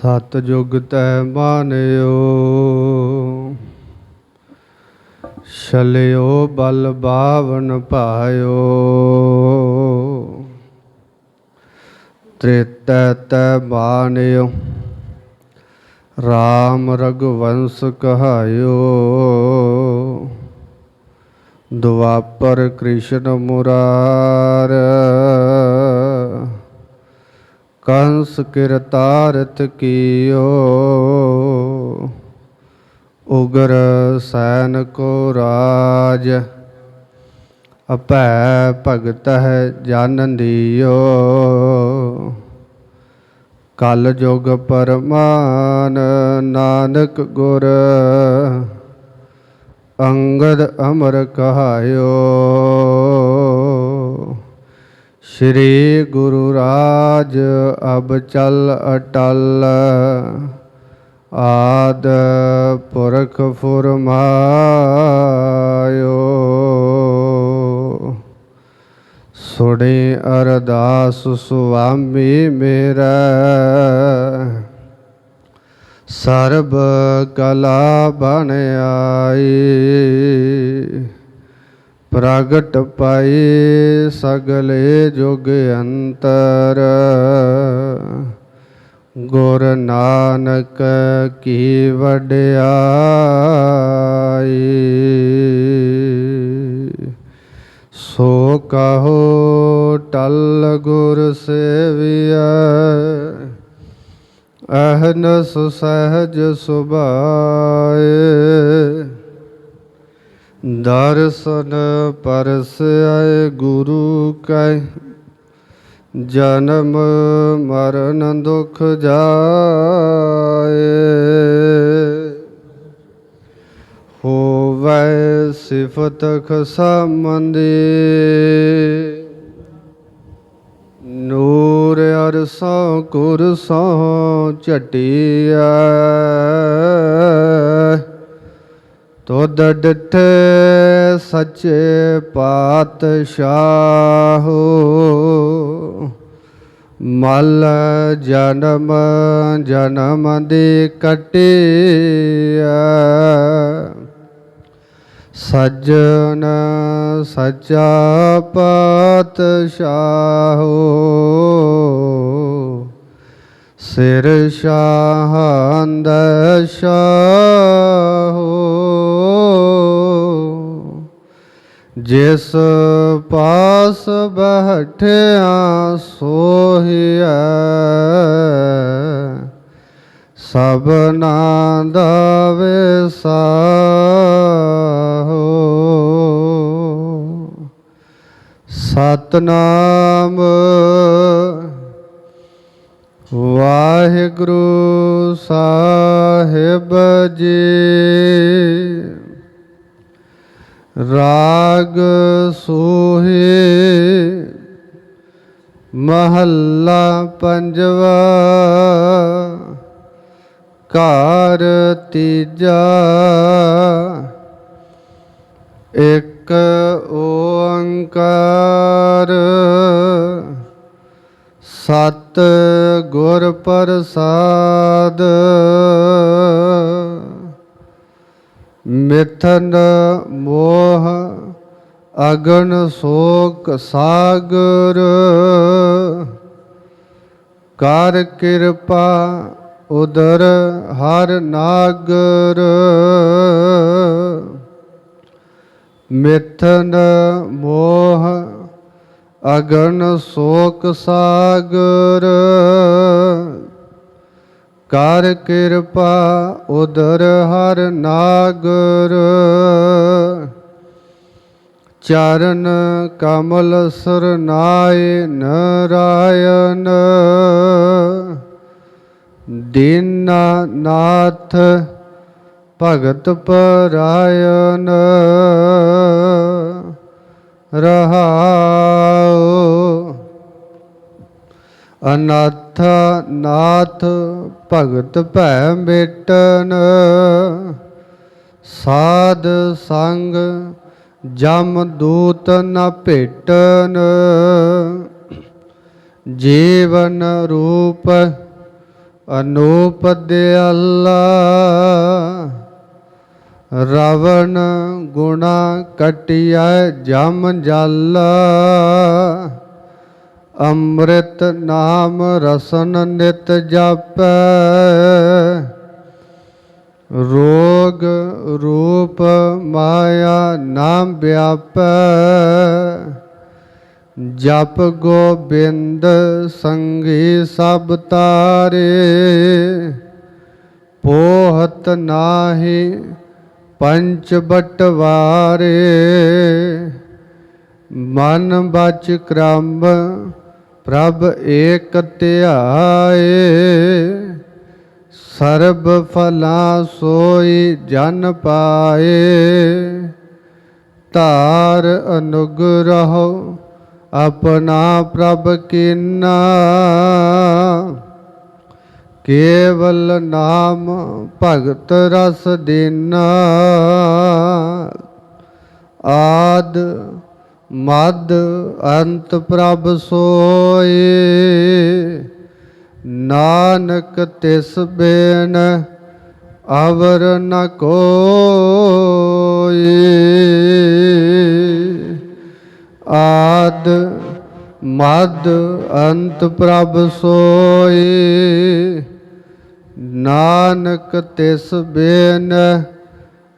ਸਤ ਜੁਗ ਤੈ ਮਾਨਿਓ। ਛਲਿਓ ਬਲ ਬਾਵਨ ਭਾਇਓ। ਤ੍ਰੇਤੈ ਤੈ ਮਾਨਿਓ। RAM ਰਗਵੰਸ ਕਹਾਇਓ। ਦੁਆਪਰ ਕ੍ਰਿਸ਼ਨ ਮੁਰਾਰ ਕੰਸ ਕਿਰਤਾਰਤ ਕੀਓ, ਉਗਰ ਸੈਨ ਕੋ ਰਾਜ ਅਪੈ ਭਗਤ ਹੈ ਜਨ ਦਿਓ ਕਲ ਜੋਗ ਪਰਮਾਨ ਨਾਨਕ ਗੁਰ, ਅੰਗਦ ਅਮਰ ਕਹਾਇਓ। ਸ੍ਰੀ ਗੁਰੂ ਰਾਜ ਅਬ ਚਲ ਅਟਲ। ਆਦ ਪੁਰਖ ਫੁਰਮਾਇਓ। ਸੁਣੀ ਅਰਦਾਸ ਸੁਆਮੀ ਮੇਰਾ। ਸਰਬ ਕਲਾ ਬਣ ਆਈ। ਪ੍ਰਗਟ ਪਾਈ ਸਗਲੇ ਜੁਗ ਅੰਤਰ। ਗੁਰ ਨਾਨਕ ਕੀ ਵਡਿਆਈ? ਸੋ ਕਹੋ ਟਲ ਗੁਰ ਸੇਵੀਐ, ਅਹਨਸ ਸਹਜ ਸੁਭਾਏ। ਦਰਸ਼ਨ ਪਰਸ ਆਏ ਗੁਰੂ ਕੈ, ਜਨਮ ਮਰਨ ਦੁਖ ਜਾਏ। ਹੋਵੈ ਸਿਫਤ ਖਸਮੰਦੀ, ਨੂਰ ਅਰਸੋਂ ਕੁਰਸੋਂ ਝਟਿਆ ਖੁਦ ਡਿਠੇ ਸੱਚੇ ਪਾਤਸ਼ਾਹੋ। ਮਲ ਜਨਮ ਜਨਮ ਦੀ ਕਟਿਆ ਸੱਜਣ ਸੱਚਾ ਪਾਤਸ਼ਾਹੋ। ਸਿਰ ਸ਼ਾਹੰਦ ਸ਼ਾਹੋ। ਜਿਸ ਪਾਸ ਬਹਿਠਿਆ ਸੋਹੀਐ ਸਭਨਾ ਦਾ ਵਿਸਾਹੋ। ਸਤਨਾਮ ਵਾਹਿਗੁਰੂ ਸਾਹਿਬ ਜੀ। ਰਾਗ ਸੋਹੇ ਮਹੱਲਾ ਪੰਜਵਾ ਘਰ ਤੀਜਾ ਇੱਕ ਓੰਕਾਰ। ਸਤ ਗੁਰ ਪ੍ਰਸਾਦ। ਮਿਥਨ ਮੋਹ ਅਗਨ ਸੋਕ ਸਾਗਰ। ਕਰ ਕਿਰਪਾ ਉਦਰ ਹਰ ਨਾਗਰ। ਮਿਥਨ ਮੋਹ ਅਗਨ ਸੋਕ ਸਾਗਰ। ਕਰ ਕਿਰਪਾ ਉਦਰ ਹਰ ਨਾਗਰ। ਚਰਨ ਕਮਲ ਸਰਨਾਏ ਨਰਾਇਣ। ਦੀਨਾਨਾਥ ਭਗਤ ਪਰਾਇਣ। ਰਹਾਉ। ਅਨਾਥ ਨਾਥ ਭਗਤ ਭੈ ਮੇਟਨ। ਸਾਧ ਸੰਗ ਜਮ ਦੂਤ ਨ ਭੇਟਨ। ਜੀਵਨ ਰੂਪ ਅਨੂਪ ਦਿਆਲਾ ਰਵਣ ਗੁਣਾ ਕਟਿਐ ਜਮ ਜਾਲਾ। ਅੰਮ੍ਰਿਤ ਨਾਮ ਰਸਨ ਨਿਤ ਜਾਪੈ। ਰੋਗ ਰੂਪ ਮਾਇਆ ਨਾਮ ਵਿਆਪੈ। ਜਪ ਗੋਬਿੰਦ ਸੰਗੀ ਸਭ ਤਾਰੇ। ਪੋਹਤ ਨਾਹੀ ਪੰਚ ਬਟਵਾਰੇ। ਮਨ ਬਚ ਕ੍ਰਮ ਪ੍ਰਭ ਏਕ ਧਿਆਏ, ਸਰਬ ਫਲਾ ਸੋਈ ਜਨ ਪਾਏ। ਧਾਰ ਅਨੁਗਰਹੁ, ਆਪਣਾ ਪ੍ਰਭ ਕੀਨਾ। ਕੇਵਲ ਨਾਮ ਭਗਤ ਰਸ ਦੇਨਾ। ਆਦ ਮਦ ਅੰਤ ਪ੍ਰਭ ਸੋਏ। ਨਾਨਕ ਤਿਸ ਬੇਨ ਅਵਰ ਨ ਕੋਈ ਆਦ ਮਦ ਅੰਤ ਪ੍ਰਭ ਸੋਈ ਨਾਨਕ ਤਿਸ ਬੇਨ